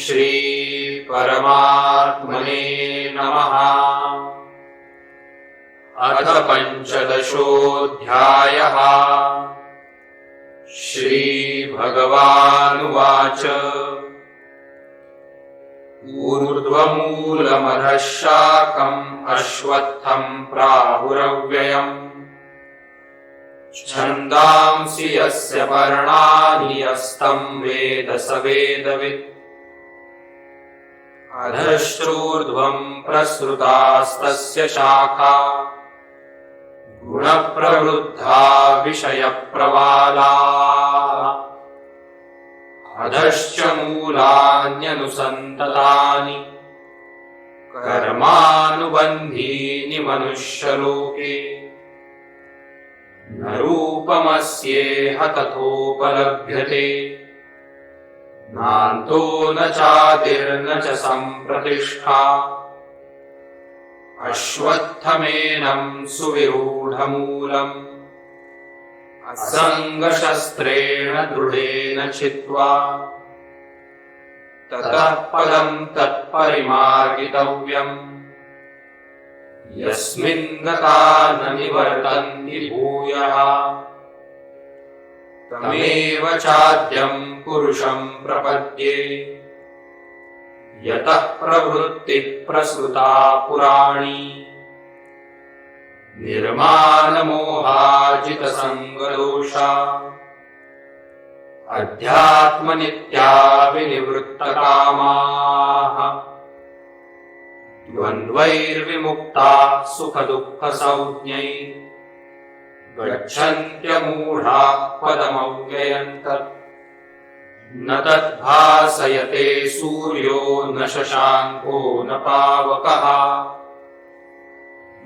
श्रीपरमात्मने नमः। अथ पञ्चदशोऽध्यायः। श्रीभगवानुवाच। ऊर्ध्वमूलमधः शाकम् अश्वत्थम् प्राहुरव्ययम्। छन्दांसि यस्य पर्णानि यस्तम् वेद स वेदवित् अधश्चोर्ध्वम् प्रसृतास्तस्य शाखा। गुणप्रवृद्धा विषयप्रवाला। अधश्च मूलान्यनुसन्ततानि। कर्मानुबन्धीनि मनुष्यलोके। न रूपमस्येह तथोपलभ्यते नान्तो न चादिर्न च सम्प्रतिष्ठा। अश्वत्थमेनम् सुविरूढमूलम्। असङ्गशस्त्रेण दृढेन चित्वा ततः पदम् तत्परिमार्गितव्यम्। यस्मिन् गता न निवर्तन्ति भूयः तमेव चाद्यम् पुरुषम् प्रपद्ये। यतः प्रवृत्तिः प्रसृता पुराणी। निर्मानमोहाजितसङ्गदोषा अध्यात्मनित्या विनिवृत्तकामाः द्वन्द्वैर्विमुक्ता सुखदुःखसंज्ञै गच्छन्त्यमूढा पदमव्ययन्तत् न तद्भासयते सूर्यो न शशाङ्को न पावकः।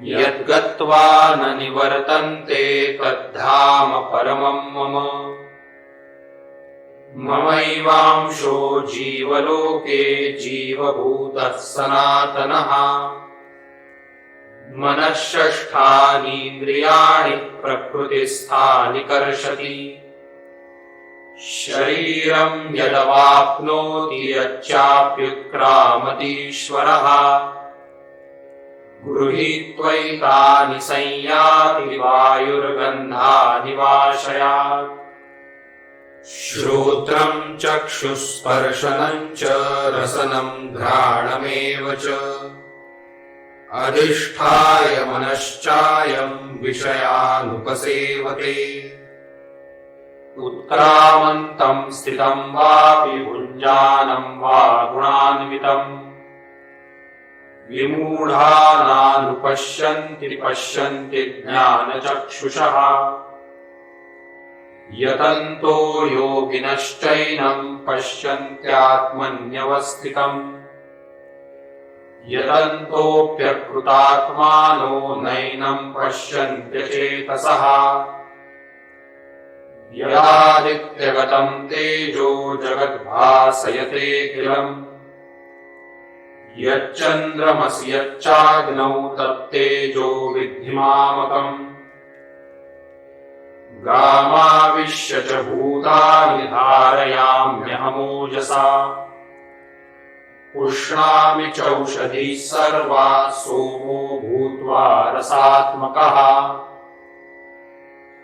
यद्गत्वा न निवर्तन्ते तद्धाम परमम् मम। ममैवांशो जीवलोके जीवभूतः सनातनः मनःषष्ठानीन्द्रियाणि प्रकृतिस्थानि कर्षति। शरीरम् यदवाप्नोति यच्चाप्युत्क्रामतीश्वरः। गृहीत्वैतानि संयाति वायुर्गन्धानि वाशयात्। श्रोत्रम् चक्षुस्पर्शनम् च रसनम् घ्राणमेव च अधिष्ठाय मनश्चायम् विषयानुपसेवते। उत्क्रामन्तम् स्थितम् वापि भुञ्जानम् वा गुणान्वितम्। विमूढानानुपश्यन्ति पश्यन्ति ज्ञानचक्षुषः। यतन्तो योगिनश्चैनम् पश्यन्त्यात्मन्यवस्थितम् यतन्तोऽप्यकृतात्मानो नैनम् पश्यन्त्यचेतसः यदादित्यगतम् तेजो जगद्भासयते किलम्। यच्चन्द्रमसि यच्चाग्नौ तत्तेजो विद्धिमामकम्। गामाविश्य च भूतानि धारयाम्यहमोजसा पुष्णामि चौषधिः सर्वा सोमो भूत्वा रसात्मकः।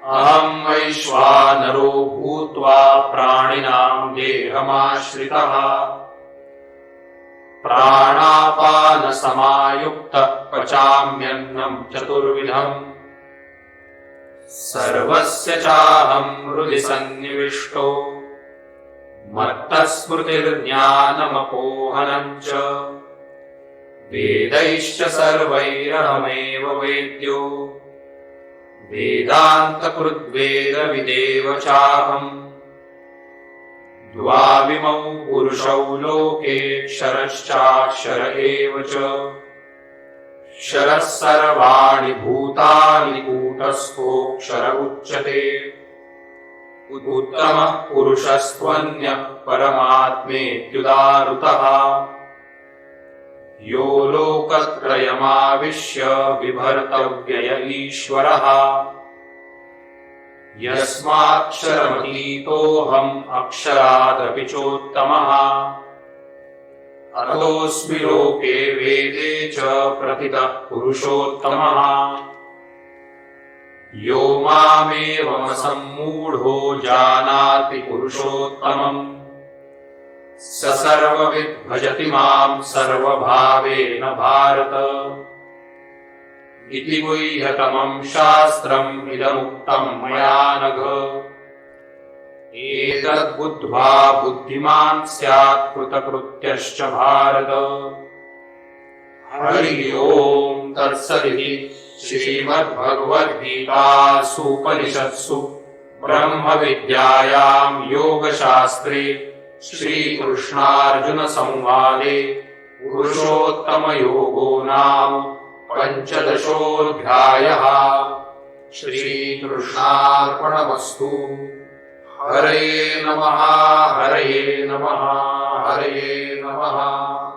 अहम् वैश्वानरो भूत्वा प्राणिनाम् देहमाश्रितः। प्राणापानसमायुक्तः पचाम्यन्नम् चतुर्विधम्। सर्वस्य चाहम् हृदि सन्निविष्टो मत्तस्मृतिर्ज्ञानमपोहनम् च वेदैश्च सर्वैरहमेव वेद्यो। वेदान्तकृद्वेदविदेव चाहम्। द्वाविमौ पुरुषौ लोके क्षरश्चाक्षर एव च। क्षरः सर्वाणि भूतानि कूटस्थोऽक्षर उच्यते उत्तमः पुरुषस्त्वन्यः परमात्मेत्युदारुतः। यो लोकत्रयमाविश्य बिभर्तव्यय ईश्वरः। यस्माक्षरमतीतोऽहम् अक्षरादपि चोत्तमः। अतोऽस्मि लोके वेदे च प्रथितः पुरुषोत्तमः यो मामेवमसम्मूढो जानाति पुरुषोत्तमम्। स सर्वविद् भजति माम् सर्वभावेन भारत। इति गुह्यतमम् शास्त्रम् इदमुक्तम् मया नघ। एतद्बुद्ध्वा बुद्धिमान् स्यात् कृतकृत्यश्च भारत। हरि ओम् तत्सदिति श्रीमद्भगवद्गीतासूपनिषत्सु ब्रह्मविद्यायाम् योगशास्त्रे श्रीकृष्णार्जुनसंवादे पुरुषोत्तमयोगो नाम पञ्चदशोऽध्यायः। श्रीकृष्णार्पणमस्तु। हरये नमः हरये नमः हरये नमः